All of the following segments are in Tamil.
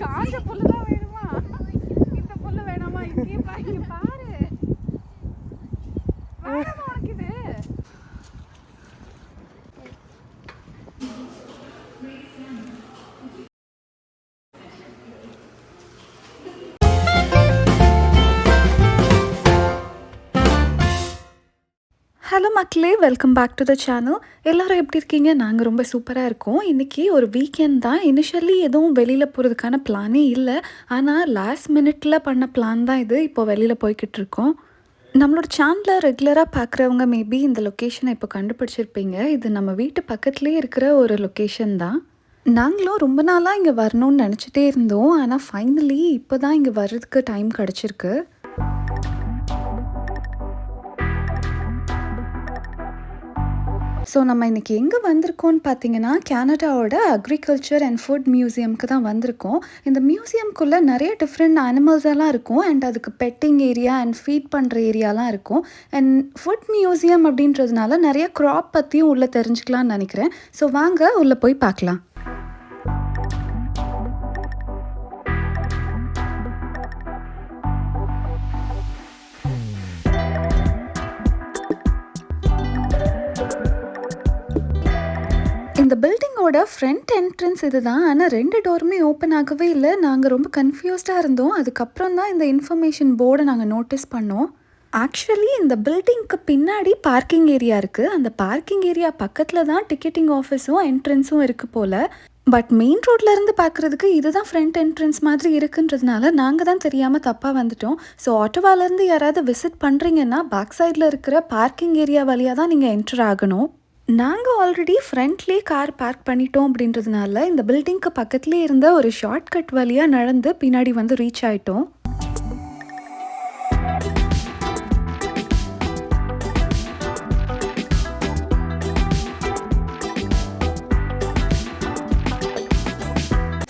காஞ்ச புல்லு தான் வேணுமா? இந்த புல்லு வேணாமா? இங்கே பா மக்களே welcome back to the channel எல்லோரும் எப்படி இருக்கீங்க? நாங்கள் ரொம்ப சூப்பராக இருக்கோம். இன்றைக்கி ஒரு வீக்கெண்ட் தான். இனிஷியலி எதுவும் வெளியில் போகிறதுக்கான பிளானே இல்லை. ஆனால் லாஸ்ட் மினிட்ல பண்ண பிளான் தான் இது. இப்போ வெளியில் போய்கிட்டு இருக்கோம். நம்மளோட சேனலை ரெகுலராக பார்க்குறவங்க மேபி இந்த லொக்கேஷனை இப்போ கண்டுபிடிச்சிருப்பீங்க. இது நம்ம வீட்டு பக்கத்துலேயே இருக்கிற ஒரு லொக்கேஷன் தான். நாங்களும் ரொம்ப நாளாக இங்கே வரணும்னு நினச்சிட்டே இருந்தோம். ஆனால் ஃபைனலி இப்போ தான் இங்கே வர்றதுக்கு டைம் கிடச்சிருக்கு. ஸோ நம்ம இன்றைக்கி எங்கே வந்திருக்கோம்னு பார்த்தீங்கன்னா கனடாவோட அக்ரிகல்ச்சர் அண்ட் ஃபுட் மியூசியம்க்கு தான் வந்திருக்கோம். இந்த மியூசியம்குள்ளே நிறைய டிஃப்ரெண்ட் அனிமல்ஸ் எல்லாம் இருக்கும். அண்ட் அதுக்கு பெட்டிங் ஏரியா அண்ட் ஃபீட் பண்ணுற ஏரியாலாம் இருக்கும். அண்ட் ஃபுட் மியூசியம் அப்படின்றதுனால நிறைய க்ராப் பற்றியும் உள்ளே தெரிஞ்சுக்கலாம்னு நினைக்கிறேன். ஸோ வாங்க உள்ளே போய் பார்க்கலாம். இந்த பில்டிங்கோட ஃப்ரண்ட் என்ட்ரன்ஸ் இது தான் ஆனால் ரெண்டு டோருமே ஓப்பன் ஆகவே இல்லை. நாங்கள் ரொம்ப கன்ஃபியூஸ்டாக இருந்தோம். அதுக்கப்புறம் தான் இந்த இன்ஃபர்மேஷன் போர்டை நாங்கள் நோட்டீஸ் பண்ணோம். ஆக்சுவலி இந்த பில்டிங்க்கு பின்னாடி பார்க்கிங் ஏரியா இருக்குது அந்த பார்க்கிங் ஏரியா பக்கத்தில் தான் டிக்கெட்டிங் ஆஃபீஸும் என்ட்ரன்ஸும் இருக்குது போல். பட் மெயின் ரோட்லேருந்து பார்க்குறதுக்கு இதுதான் ஃப்ரண்ட் என்ட்ரன்ஸ் மாதிரி இருக்குன்றதுனால நாங்கள் தான் தெரியாமல் தப்பாக வந்துட்டோம். ஸோ ஆட்டோவாலேருந்து யாராவது விசிட் பண்ணுறீங்கன்னா பேக் சைடில் இருக்கிற பார்க்கிங் ஏரியா வழியாக தான் நீங்கள் என்டர் ஆகணும். நாங்கள் ஆல்ரெடி ஃப்ரண்ட்லேயே கார் பார்க் பண்ணிட்டோம் அப்படின்றதுனால இந்த பில்டிங்க்கு பக்கத்துலேயே இருந்த ஒரு ஷார்ட்கட் வழியாக நடந்து பின்னாடி வந்து ரீச் ஆயிட்டோம்.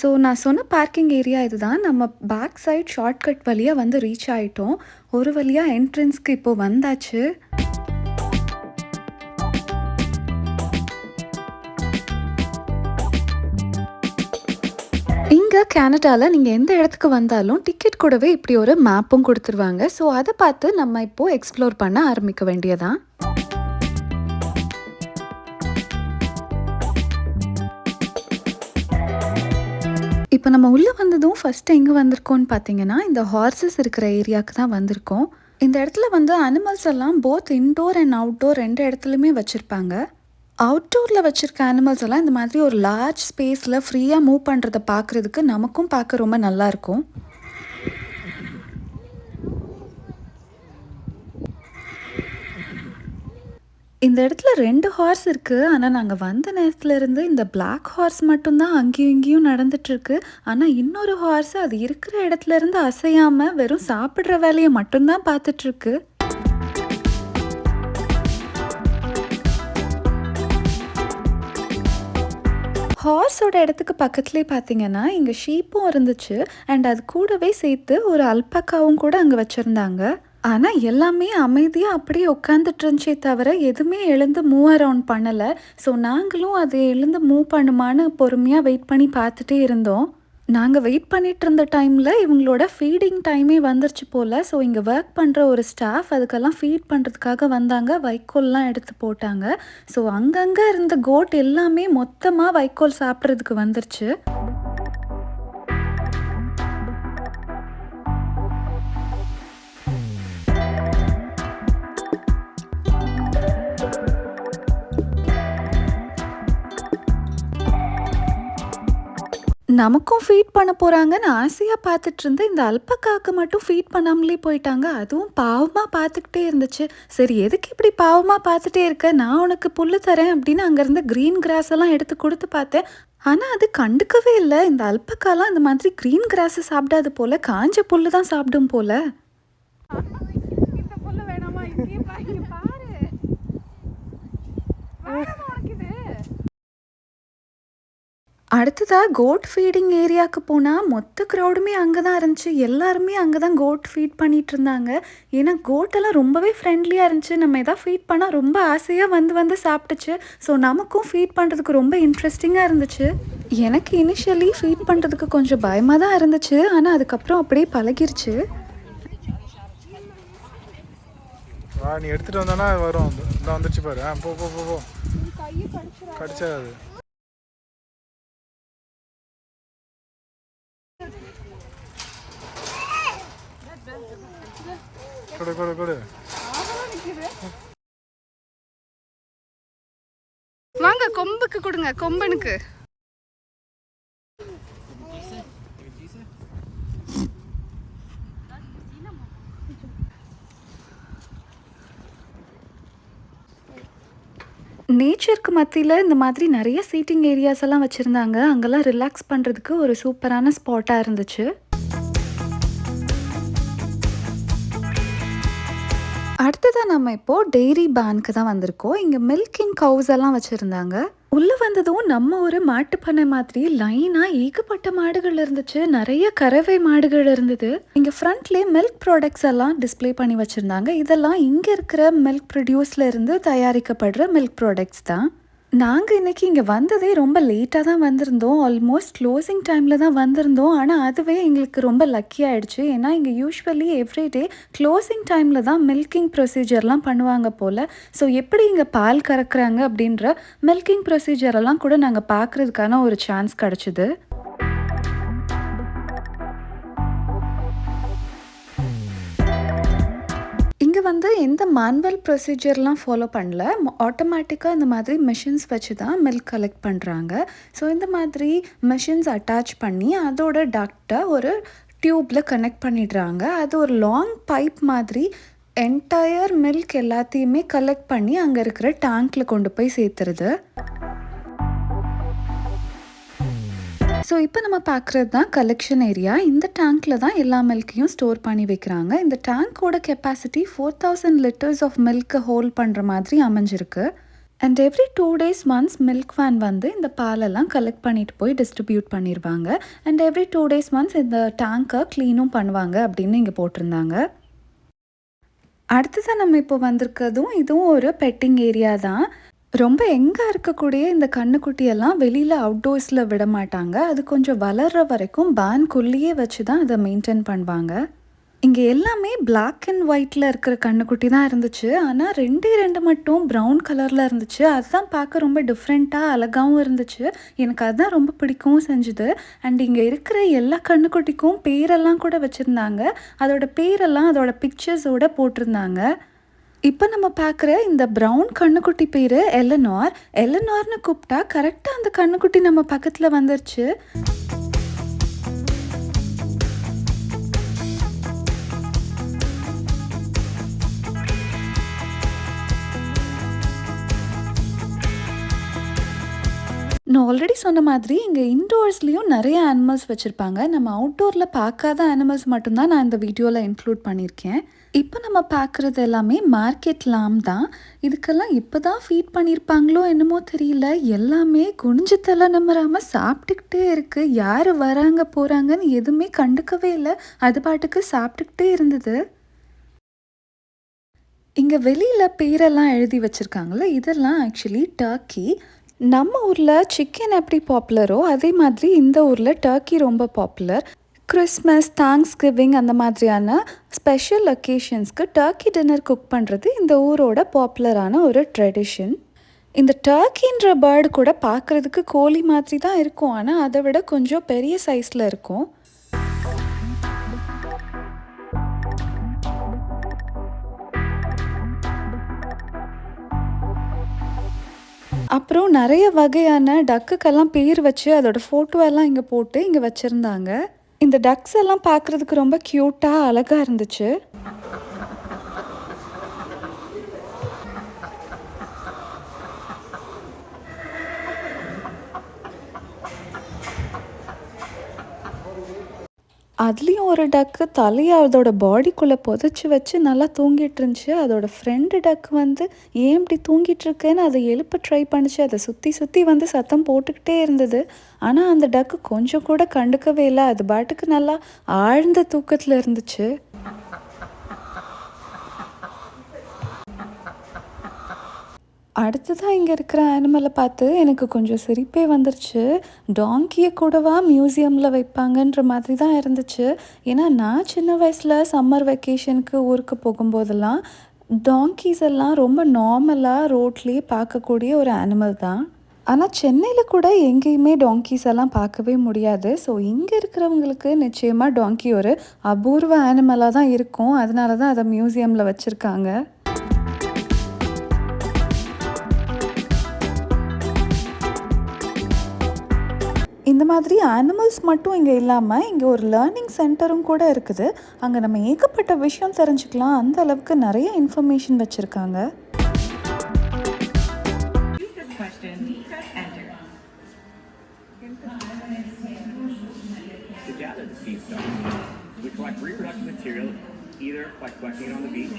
ஸோ நான் சொன்ன பார்க்கிங் ஏரியா இதுதான். நம்ம பேக் சைட் ஷார்ட்கட் வழியாக வந்து ரீச் ஆயிட்டோம். ஒரு வழியாக என்ட்ரன்ஸ்க்கு இப்போ வந்தாச்சு. இங்கே கனடாவில் நீங்கள் எந்த இடத்துக்கு வந்தாலும் டிக்கெட் கூடவே இப்படி ஒரு மேப்பும் கொடுத்துருவாங்க. ஸோ அதை பார்த்து நம்ம இப்போது எக்ஸ்ப்ளோர் பண்ண ஆரம்பிக்க வேண்டியதான் இப்போ நம்ம உள்ளே வந்ததும் ஃபஸ்ட்டு எங்கே வந்திருக்கோம்னு பார்த்தீங்கன்னா இந்த ஹார்சஸ் இருக்கிற ஏரியாவுக்கு தான் வந்திருக்கோம். இந்த இடத்துல வந்து அனிமல்ஸ் எல்லாம் போத் இன்டோர் அண்ட் அவுட்டோர் ரெண்டு இடத்துலையுமே வச்சுருப்பாங்க. அவுட்டோரில் வச்சுருக்க அனிமல்ஸ் எல்லாம் இந்த மாதிரி ஒரு லார்ஜ் ஸ்பேஸில் ஃப்ரீயாக மூவ் பண்ணுறதை பார்க்குறதுக்கு நமக்கும் பார்க்க ரொம்ப நல்லாயிருக்கும் இந்த இடத்துல ரெண்டு ஹார்ஸ் இருக்குது ஆனால் நாங்கள் வந்த நேரத்துலேருந்து இந்த பிளாக் ஹார்ஸ் மட்டும்தான் அங்கேயும் இங்கேயும் நடந்துட்டுருக்கு ஆனால் இன்னொரு ஹார்ஸ் அது இருக்கிற இடத்துல இருந்து அசையாமல் வெறும் சாப்பிட்ற வேலையை மட்டும்தான் பார்த்துட்ருக்கு ஹார்ஸோட இடத்துக்கு பக்கத்துலேயே பார்த்தீங்கன்னா இங்கே ஷீப்பும் இருந்துச்சு. அண்ட் அது கூடவே சேர்த்து ஒரு அல்பக்காவும் கூட அங்கே வச்சுருந்தாங்க. ஆனால் எல்லாமே அமைதியாக அப்படியே உட்காந்துட்டு இருந்துச்சே தவிர எதுவுமே எழுந்து மூவ் அரவுண்ட் பண்ணலை. ஸோ நாங்களும் அது எழுந்து மூவ் பண்ணுமான்னு பொறுமையாக வெயிட் பண்ணி பார்த்துட்டே இருந்தோம். நாங்கள் வெயிட் பண்ணிட்டு இருந்த டைமில் இவங்களோட ஃபீடிங் டைமே வந்துருச்சு போல். ஸோ இங்கே ஒர்க் பண்ணுற ஒரு ஸ்டாஃப் அதுக்கெல்லாம் ஃபீட் பண்ணுறதுக்காக வந்தாங்க. வைக்கோல்லாம் எடுத்து போட்டாங்க. ஸோ அங்கங்கே இருந்த கோட் எல்லாமே மொத்தமாக வைக்கோல் சாப்பிட்றதுக்கு வந்துருச்சு. நமக்கும் ஃபீட் பண்ண போகிறாங்கன்னு ஆசையாக பார்த்துட்டு இருந்த இந்த அல்பக்காக்கு மட்டும் ஃபீட் பண்ணாமலே போயிட்டாங்க. அதுவும் பாவமாக பார்த்துக்கிட்டே இருந்துச்சு. சரி எதுக்கு இப்படி பாவமாக பார்த்துட்டே இருக்க? நான் உனக்கு புல்லு தரேன் அப்படின்னு அங்கேருந்து க்ரீன் கிராஸ் எல்லாம் எடுத்து கொடுத்து பார்த்தேன். ஆனால் அது கண்டுக்கவே இல்லை. இந்த அல்பக்காலாம் இந்த மாதிரி க்ரீன் கிராஸை சாப்பிடாது போல். காஞ்ச புல்லு தான் சாப்பிடும் போல். இந்த புல்லு வேணாமா? அடுத்ததாக கோட் ஃபீடிங் ஏரியாவுக்கு போனால் மொத்த க்ரௌடுமே அங்கே தான் இருந்துச்சு. எல்லாருமே அங்கே தான் கோட் ஃபீட் பண்ணிட்டு இருந்தாங்க. ஏன்னா கோட்டெல்லாம் ரொம்பவே ஃப்ரெண்ட்லியாக இருந்துச்சு. நம்ம எதாவது ஃபீட் பண்ணால் ரொம்ப ஆசையாக வந்து வந்து சாப்பிட்டுச்சு. ஸோ நமக்கும் ஃபீட் பண்ணுறதுக்கு ரொம்ப இன்ட்ரெஸ்டிங்காக இருந்துச்சு. எனக்கு இனிஷியலி ஃபீட் பண்ணுறதுக்கு கொஞ்சம் பயமாக தான் இருந்துச்சு. ஆனால் அதுக்கப்புறம் அப்படியே பழகிருச்சு. நீ எடுத்துட்டு வந்தானா வரும். வந்துருச்சு பாரு. போ போ போ கடிச்சாது கொடு கொடு கொடு. வாங்க கொம்புக்கு கொடுங்க கொம்பனுக்கு. நேச்சருக்கு மத்தியில் இந்த மாதிரி நிறைய சீட்டிங் ஏரியாஸ் எல்லாம் வச்சுருந்தாங்க. அங்கெல்லாம் ரிலாக்ஸ் பண்ணுறதுக்கு ஒரு சூப்பரான ஸ்பாட்டாக இருந்துச்சு. நம்ம இப்போது டெய்ரி பேங்க்கு தான் வந்திருக்கோம். இங்கே மில்கிங் கவுஸ் எல்லாம் வச்சுருந்தாங்க. உள்ளே வந்ததும் நம்ம ஒரு மாட்டு பண்ணை மாதிரி லைனாக ஏகப்பட்ட மாடுகள் இருந்துச்சு. நிறைய கறவை மாடுகள் இருந்தது. இங்கே ஃப்ரண்ட்லேயே மில்க் ப்ராடக்ட்ஸ் எல்லாம் டிஸ்ப்ளே பண்ணி வச்சுருந்தாங்க. இதெல்லாம் இங்கே இருக்கிற மில்க் ப்ரொடியூஸ்ல இருந்து தயாரிக்கப்படுற மில்க் ப்ராடக்ட்ஸ் தான். நாங்கள் இன்றைக்கி இங்கே வந்ததே ரொம்ப லேட்டாக தான் வந்திருந்தோம். ஆல்மோஸ்ட் க்ளோசிங் டைமில் தான் வந்திருந்தோம். ஆனால் அதுவே எங்களுக்கு ரொம்ப லக்கி ஆகிடுச்சு ஏன்னா இங்கே யூஸ்வலி எவ்ரிடே க்ளோசிங் டைமில் தான் மில்கிங் ப்ரொசீஜர்லாம் பண்ணுவாங்க போல். ஸோ எப்படி இங்கே பால் கறக்குறாங்க அப்படின்ற மில்கிங் ப்ரொசீஜரெல்லாம் கூட நாங்கள் பார்க்குறதுக்கான ஒரு சான்ஸ் கிடச்சிது. வந்து எந்த மேனுவல் ப்ரொசீஜர்லாம் ஃபாலோ பண்ணல. ஆட்டோமேட்டிக்காக இந்த மாதிரி மிஷின்ஸ் வச்சு தான் மில்க் கலெக்ட் பண்ணுறாங்க ஸோ இந்த மாதிரி மிஷின்ஸ் அட்டாச் பண்ணி அதோட டக்டை ஒரு டியூப்பில் கனெக்ட் பண்ணிடுறாங்க. அது ஒரு லாங் பைப் மாதிரி என்டையர் மில்க் எல்லாத்தையுமே கலெக்ட் பண்ணி அங்கே இருக்கிற டேங்க்கில் கொண்டு போய் சேர்த்துருது. ஸோ இப்போ நம்ம பார்க்குறது தான் கலெக்ஷன் ஏரியா இந்த டேங்க்கில் தான் எல்லா மில்க்கையும் ஸ்டோர் பண்ணி வைக்கிறாங்க. இந்த டேங்க்கோட capacity four thousand litres of மில்க்கை hold பண்ணுற மாதிரி அமைஞ்சிருக்கு. And every two days months milk van வந்து இந்த பாலெல்லாம் கலெக்ட் பண்ணிட்டு போய் டிஸ்ட்ரிபியூட் பண்ணிடுவாங்க and every two days months இந்த டேங்கை க்ளீனும் பண்ணுவாங்க அப்படின்னு இங்கே போட்டிருந்தாங்க. அடுத்ததான் நம்ம இப்போ வந்திருக்கிறதும் இதுவும் ஒரு பெட்டிங் ஏரியா தான். ரொம்ப எங்கே இருக்கக்கூடிய இந்த கண்ணுக்குட்டியெல்லாம் வெளியில் அவுட்டோர்ஸில் விட மாட்டாங்க அது கொஞ்சம் வளர்கிற வரைக்கும் பேன்குள்ளேயே வச்சு தான் அதை மெயின்டைன் பண்ணுவாங்க. இங்கே எல்லாமே பிளாக் அண்ட் ஒயிட்டில் இருக்கிற கண்ணுக்குட்டி தான் இருந்துச்சு. ஆனால் ரெண்டே ரெண்டு மட்டும் ப்ரௌன் கலரில் இருந்துச்சு. அதுதான் பார்க்க ரொம்ப டிஃப்ரெண்ட்டாக அழகாகவும் இருந்துச்சு. எனக்கு அதுதான் ரொம்ப பிடிக்கவும் செஞ்சுது. அண்ட் இங்கே இருக்கிற எல்லா கண்ணுக்குட்டிக்கும் பேரெல்லாம் கூட வச்சுருந்தாங்க. அதோட பேரெல்லாம் அதோட பிக்சர்ஸோட போட்டிருந்தாங்க. இப்போ நம்ம பார்க்குற இந்த ப்ரௌன் கண்ணுக்குட்டி பேர் எலனார் எலனார்னு கூப்பிட்டா கரெக்டாக அந்த கண்ணுக்குட்டி நம்ம பக்கத்தில் வந்துருச்சு. நான் ஆல்ரெடி சொன்ன மாதிரி இங்கே இன்டோர்ஸ்லேயும் நிறைய அனிமல்ஸ் வச்சுருப்பாங்க. நம்ம அவுட்டோரில் பார்க்காத அனிமல்ஸ் மட்டும்தான் நான் இந்த வீடியோவில் இன்க்ளூட் பண்ணியிருக்கேன். இப்போ நம்ம பார்க்குறது எல்லாமே மார்க்கெட் லாம் தான். இதுக்கெல்லாம் இப்போ தான் ஃபீட் பண்ணியிருப்பாங்களோ என்னமோ தெரியல. எல்லாமே குனிஞ்சு தலை நம்புறாமல் சாப்பிட்டுக்கிட்டே இருக்குது யார் வராங்க போகிறாங்கன்னு எதுவுமே கண்டுக்கவே இல்லை. அது பாட்டுக்கு சாப்பிட்டுக்கிட்டே இருந்தது. இங்கே வெளியில் பேரெல்லாம் எழுதி வச்சுருக்காங்களே இதெல்லாம் ஆக்சுவலி டர்க்கி நம்ம ஊரில் சிக்கன் எப்படி பாப்புலரோ அதே மாதிரி இந்த ஊரில் டர்க்கி ரொம்ப பாப்புலர் கிறிஸ்மஸ் தேங்க்ஸ் கிவிங் அந்த மாதிரியான ஸ்பெஷல் அக்கேஷன்ஸ்க்கு டர்க்கி டின்னர் குக் பண்ணுறது இந்த ஊரோட பாப்புலரான ஒரு ட்ரெடிஷன் இந்த டர்க்கின்ற பேர்டு கூட பார்க்குறதுக்கு கோழி மாதிரி தான் இருக்கும். ஆனால் அதை விட கொஞ்சம் பெரிய சைஸில் இருக்கும். அப்புறம் நிறைய வகையான டக்குக்கெல்லாம் பேர் வச்சு அதோட ஃபோட்டோ எல்லாம் இங்கே போட்டு இங்கே வச்சுருந்தாங்க. இந்த டக்ஸ் எல்லாம் பார்க்குறதுக்கு ரொம்ப க்யூட்டாக அழகாக இருந்துச்சு. அதுலேயும் ஒரு டக்கு தலையை அதோட பாடிக்குள்ளே புதைச்சி வச்சு நல்லா தூங்கிட்டு இருந்துச்சு. அதோட ஃப்ரெண்டு டக்கு வந்து ஏன் இப்படி தூங்கிட்டு இருக்கேன்னு? அதை எழுப்ப ட்ரை பண்ணுச்சு. அதை சுற்றி சுற்றி வந்து சத்தம் போட்டுக்கிட்டே இருந்தது. ஆனால் அந்த டக்கு கொஞ்சம் கூட கண்டுக்கவே இல்லை. அது பாட்டுக்கு நல்லா ஆழ்ந்த தூக்கத்தில் இருந்துச்சு. அடுத்ததாக இங்கே இருக்கிற அனிமலை பார்த்து எனக்கு கொஞ்சம் சிரிப்பே வந்துருச்சு. டாங்கியை கூடவா மியூசியமில் வைப்பாங்கன்ற மாதிரி தான் இருந்துச்சு. ஏன்னா நான் சின்ன வயசில் சம்மர் வெக்கேஷனுக்கு ஊருக்கு போகும்போதெல்லாம் டாங்கீஸ் எல்லாம் ரொம்ப நார்மலாக ரோட்லேயே பார்க்கக்கூடிய ஒரு அனிமல் தான். ஆனால் சென்னையில் கூட எங்கேயுமே டாங்கீஸ் எல்லாம் பார்க்கவே முடியாது. ஸோ இங்கே இருக்கிறவங்களுக்கு நிச்சயமாக டாங்கி ஒரு அபூர்வ ஆனிமலாக தான் இருக்கும். அதனால தான் அதை மியூசியமில் வச்சுருக்காங்க. இந்த மாதிரி அனிமல்ஸ் மட்டும் இங்கே இல்லாமல் இங்கே ஒரு லேர்னிங் சென்டரும் கூட இருக்குது அங்கே நம்ம ஏகப்பட்ட விஷயம் தெரிஞ்சுக்கலாம் அந்த அளவுக்கு நிறைய இன்ஃபர்மேஷன் வச்சுருக்காங்க. To gather the we collect reproductive material either by collecting it on the beach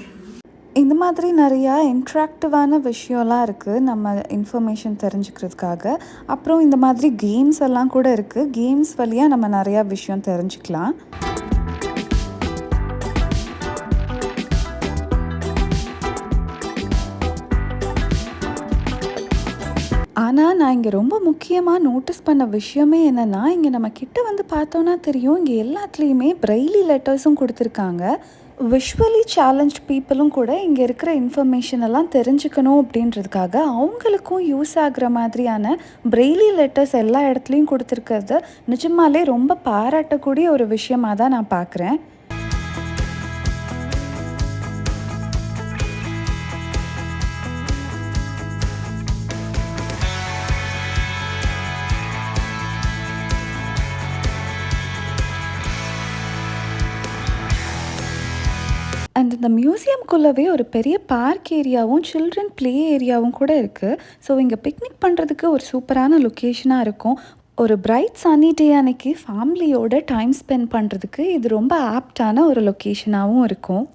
இந்த மாதிரி நிறையா இன்ட்ராக்டிவான விஷயம்லாம் இருக்குது நம்ம இன்ஃபர்மேஷன் தெரிஞ்சுக்கிறதுக்காக. அப்புறம் இந்த மாதிரி கேம்ஸ் எல்லாம் கூட இருக்குது கேம்ஸ் வழியாக நம்ம நிறையா விஷயம் தெரிஞ்சுக்கலாம். ஆனால் நான் இங்கே ரொம்ப முக்கியமாக நோட்டீஸ் பண்ண விஷயமே என்னென்னா இங்கே நம்ம கிட்ட வந்து பார்த்தோன்னா தெரியும். இங்கே எல்லாத்துலேயுமே பிரெய்லி லெட்டர்ஸும் கொடுத்துருக்காங்க. விஷுவலி சேலஞ்ச் பீப்புளும் கூட இங்கே இருக்கிற இன்ஃபர்மேஷன் எல்லாம் தெரிஞ்சுக்கணும் அப்படின்றதுக்காக அவங்களுக்கும் யூஸ் ஆகுற மாதிரியான பிரெய்லி லெட்டர்ஸ் எல்லா இடத்துலையும் கொடுத்துருக்கிறது நிஜமாலே ரொம்ப பாராட்டக்கூடிய ஒரு விஷயமாக தான் நான் பார்க்குறேன். இந்த மியூசியம்குள்ளவே ஒரு பெரிய பார்க் ஏரியாவும் சில்ட்ரன் ப்ளே ஏரியாவும் கூட இருக்குது ஸோ இங்கே பிக்னிக் பண்ணுறதுக்கு ஒரு சூப்பரான லொக்கேஷனாக இருக்கும். ஒரு பிரைட் சன்னி டே அன்னைக்கு ஃபேமிலியோட டைம் ஸ்பெண்ட் பண்ணுறதுக்கு இது ரொம்ப ஆப்டான ஒரு லொக்கேஷனாகவும் இருக்கும்.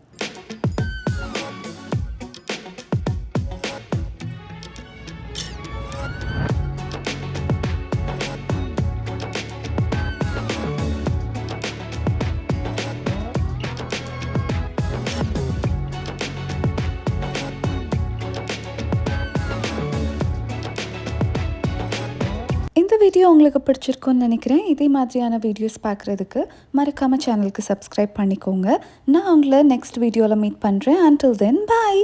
வீடியோ உங்களுக்கு பிடிச்சிருக்கும்னு நினைக்கிறேன். இதே மாதிரியான வீடியோஸ் பார்க்குறதுக்கு மறக்காமல் சேனலுக்கு சப்ஸ்கிரைப் பண்ணிக்கோங்க. நான் உங்களை நெக்ஸ்ட் வீடியோவில் மீட் பண்ணுறேன் until தென் பாய்